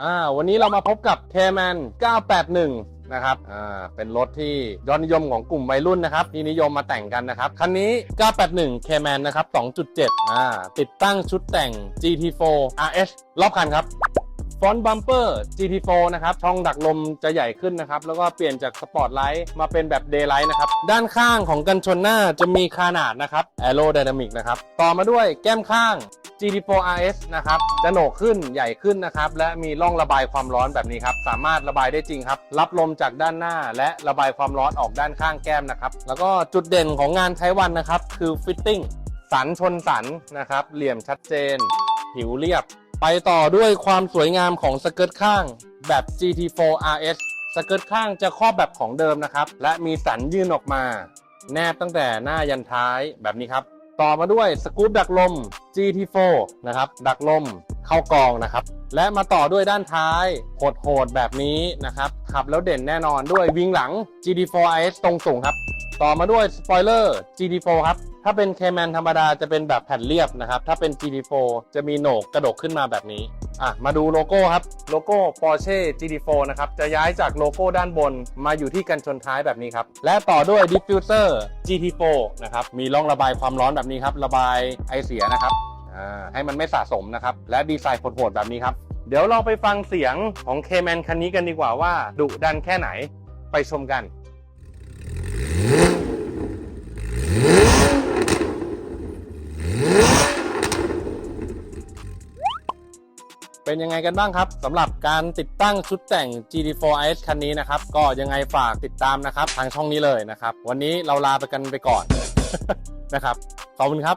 อ่าวันนี้เรามาพบกับ c a m a n 981 นะครับอ่าเป็นรถที่ยอดนิยมของกลุ่มวัยรุ่นนะครับที่นิยมมาแต่งกันนะครับ คันนี้ 981 c a m a n นะครับ 2.7 อ่าติดตั้งชุดแต่ง GT4 RS รอบคันครับฟอนต์บัมเปอร์ GT4 นะครับ ช่องดักลมจะใหญ่ขึ้นนะครับ แล้วก็เปลี่ยนจากสปอร์ตไลท์มาเป็นแบบเดย์ไลท์นะครับ ด้านข้างของกันชนหน้าจะมีขนาดนะครับ Aerodynamic นะครับ ต่อมาด้วยแก้มข้าง GT4 RS นะครับจะโหนกขึ้นใหญ่ขึ้นนะครับและมีร่องระบายความร้อนแบบนี้ครับสามารถระบายได้จริงครับ รับลมจากด้านหน้า และระบายความร้อนออกด้านข้างแก้มนะครับแล้วก็จุดเด่นของงานไทวันนะครับคือฟิตติ้งสันชนสันนะครับเหลี่ยมชัดเจน ผิวเรียบ ไปต่อด้วยความสวยงามของสเกิร์ตข้างแบบ GT4 RS สเกิร์ตข้างจะครอบแบบของเดิมนะครับ และมีสันยื่นออกมา แนบตั้งแต่หน้ายันท้ายแบบนี้ครับ ต่อมาด้วยสกู๊ปดักลม GT4 นะครับ ดักลมเข้ากองนะครับ และมาต่อด้วยด้านท้ายโหดๆแบบนี้นะครับ ขับแล้วเด่นแน่นอนด้วยวิงหลัง GT4 RS ตรงสูงครับ ต่อมาด้วยสปอยเลอร์ GT4 ครับ ถ้าเป็น Cayman ธรรมดาจะเป็นแบบแผ่นเรียบนะครับ ถ้าเป็น GT4 จะมีโหนกกระดกขึ้นมาแบบนี้ อะ มาดูโลโก้ครับ โลโก้ Porsche GT4 นะครับ จะย้ายจากโลโก้ด้านบนมาอยู่ที่กันชนท้ายแบบนี้ครับ และต่อด้วย Diffuser GT4 นะครับ มีร่องระบายความร้อนแบบนี้ครับ ระบายไอเสียนะครับอ่าให้มันไม่สะสมนะครับ และดีไซน์โหดๆแบบนี้ครับ เดี๋ยวเราไปฟังเสียงของ Cayman คันนี้กันดีกว่าว่าดุดันแค่ไหนไปชมกัน เป็นยังไงกันบ้างครับสำหรับการติดตั้งชุดแต่ง GT4 RS คันนี้นะครับ ก็ยังไงฝากติดตามนะครับ ทางช่องนี้เลยนะครับ วันนี้เราลาไปกันไปก่อนนะครับ ขอบคุณครับ